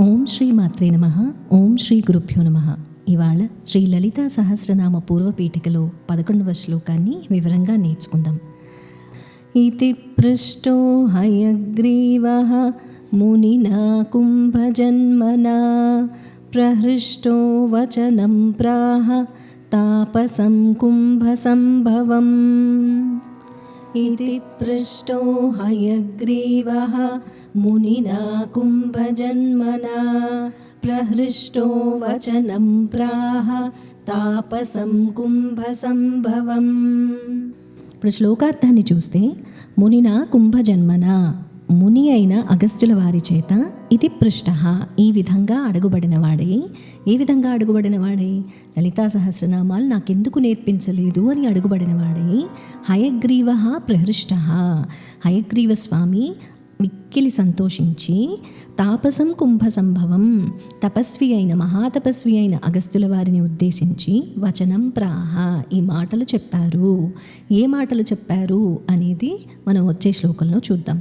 ఓం శ్రీ మాత్రే నమ. ఓం శ్రీ గురుభ్యో నమ. ఇవాళ శ్రీ లలితా సహస్రనామ పూర్వపీఠికలో పదకొండవ శ్లోకాన్ని వివరంగా నేర్చుకుందాం. ఇది పృష్టో హయగ్రీవ మునినా కుంభజన్మనా ప్రహృష్టో వచనం ప్రాహ తాపసం కుంభసంభవం इति पृष्टो हयग्रीवः मुनिना कुम्भजन्मना प्रहृष्टो वचनं प्राह తాపసం కుంభసంభవం ఇప్పుడు శ్లోకార్థాన్ని చూస్తే మునిన కుంభజన్మన ముని అయిన అగస్త్యుల వారి చేత ఇది పృష్ట ఈ విధంగా అడుగుబడినవాడే ఏ విధంగా అడుగుబడినవాడే లలితా సహస్రనామాలు నాకెందుకు నేర్పించలేదు అని అడుగుబడినవాడే హయగ్రీవ ప్రహృష్ట. హయగ్రీవ స్వామి మిక్కిలి సంతోషించి తాపసం కుంభ సంభవం తపస్వి అయిన మహాతపస్వి అయిన అగస్త్యుల వారిని ఉద్దేశించి వచనం ప్రాహ ఈ మాటలు చెప్పారు. ఏ మాటలు చెప్పారు అనేది మనం వచ్చే శ్లోకంలో చూద్దాం.